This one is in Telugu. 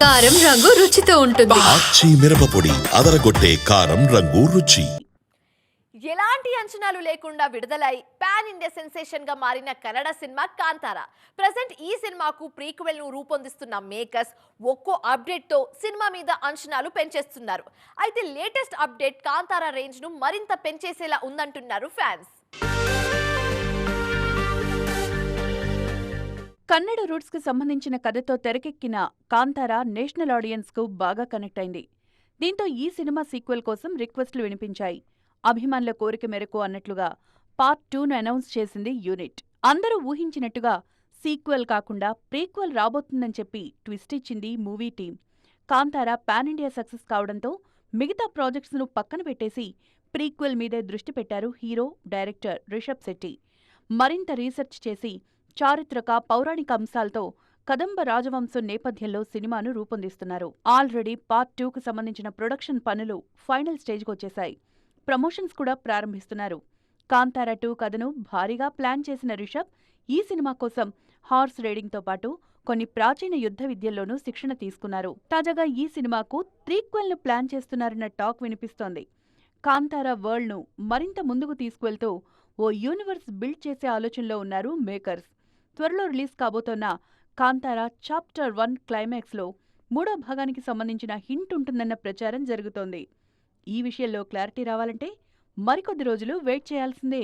కారం రంగు రుచితో ఉంటుంది. ఆచి మిరపపొడి అదరగొట్టే కారం రంగు రుచి. ఎలాంటి అంచనాలు లేకుండా విడుదలై పాన్ ఇండియా సెన్సేషన్గా మారిన కన్నడ సినిమా కాంతారా. ప్రజెంట్ ఈ సినిమాకు ప్రీక్వెల్ను రూపొందిస్తున్న మేకర్స్ ఒక్కో అప్డేట్తో సినిమా మీద అంచనాలు పెంచేస్తున్నారు. అయితే లేటెస్ట్ అప్డేట్ కాంతారా రేంజ్ను మరింత పెంచేసేలా ఉందంటున్నారు ఫ్యాన్స్. కన్నడ రూట్స్కు సంబంధించిన కథతో తెరకెక్కిన కాంతారా నేషనల్ ఆడియన్స్కు బాగా కనెక్ట్ అయింది దీంతో ఈ సినిమా సీక్వెల్ కోసం రిక్వెస్ట్లు వినిపించాయి. అభిమానుల కోరిక మేరకు అన్నట్లుగా పార్ట్ టూను అనౌన్స్ చేసింది యూనిట్. అందరూ ఊహించినట్టుగా సీక్వెల్ కాకుండా ప్రీక్వెల్ రాబోతుందని చెప్పి ట్విస్ట్ ఇచ్చింది movie team Kantara pan India success కావడంతో మిగతా ప్రాజెక్ట్స్ను పక్కన పెట్టేసి ప్రీక్వెల్ మీదే దృష్టి పెట్టారు హీరో డైరెక్టర్ రిషబ్ శెట్టి. మరింత రీసెర్చ్ చేసి చారిత్రక పౌరాణిక అంశాలతో కదంబ రాజవంశం నేపథ్యంలో సినిమాను రూపొందిస్తున్నారు. ఆల్రెడీ పార్ట్ టూకు సంబంధించిన ప్రొడక్షన్ పనులు ఫైనల్ స్టేజ్కి వచ్చేశాయి. ప్రమోషన్స్ కూడా ప్రారంభిస్తున్నారు. కాంతారా టూ కథను భారీగా ప్లాన్ చేసిన రిషబ్ ఈ సినిమా కోసం హార్స్ రైడింగ్తో పాటు కొన్ని ప్రాచీన యుద్ధ విద్యల్లోనూ శిక్షణ తీసుకున్నారు. తాజాగా ఈ సినిమాకు త్రీక్వెల్ను ప్లాన్ చేస్తున్నారన్న టాక్ వినిపిస్తోంది. కాంతారా వరల్డ్ను మరింత ముందుకు తీసుకువెళ్తూ ఓ యూనివర్స్ బిల్డ్ చేసే ఆలోచనలో ఉన్నారు మేకర్స్. త్వరలో రిలీజ్ కాబోతోన్న కాంతారా చాప్టర్ వన్ క్లైమాక్స్లో మూడో భాగానికి సంబంధించిన హింట్ ఉంటుందన్న ప్రచారం జరుగుతోంది. ఈ విషయంలో క్లారిటీ రావాలంటే మరికొద్ది రోజులు వెయిట్ చేయాల్సిందే.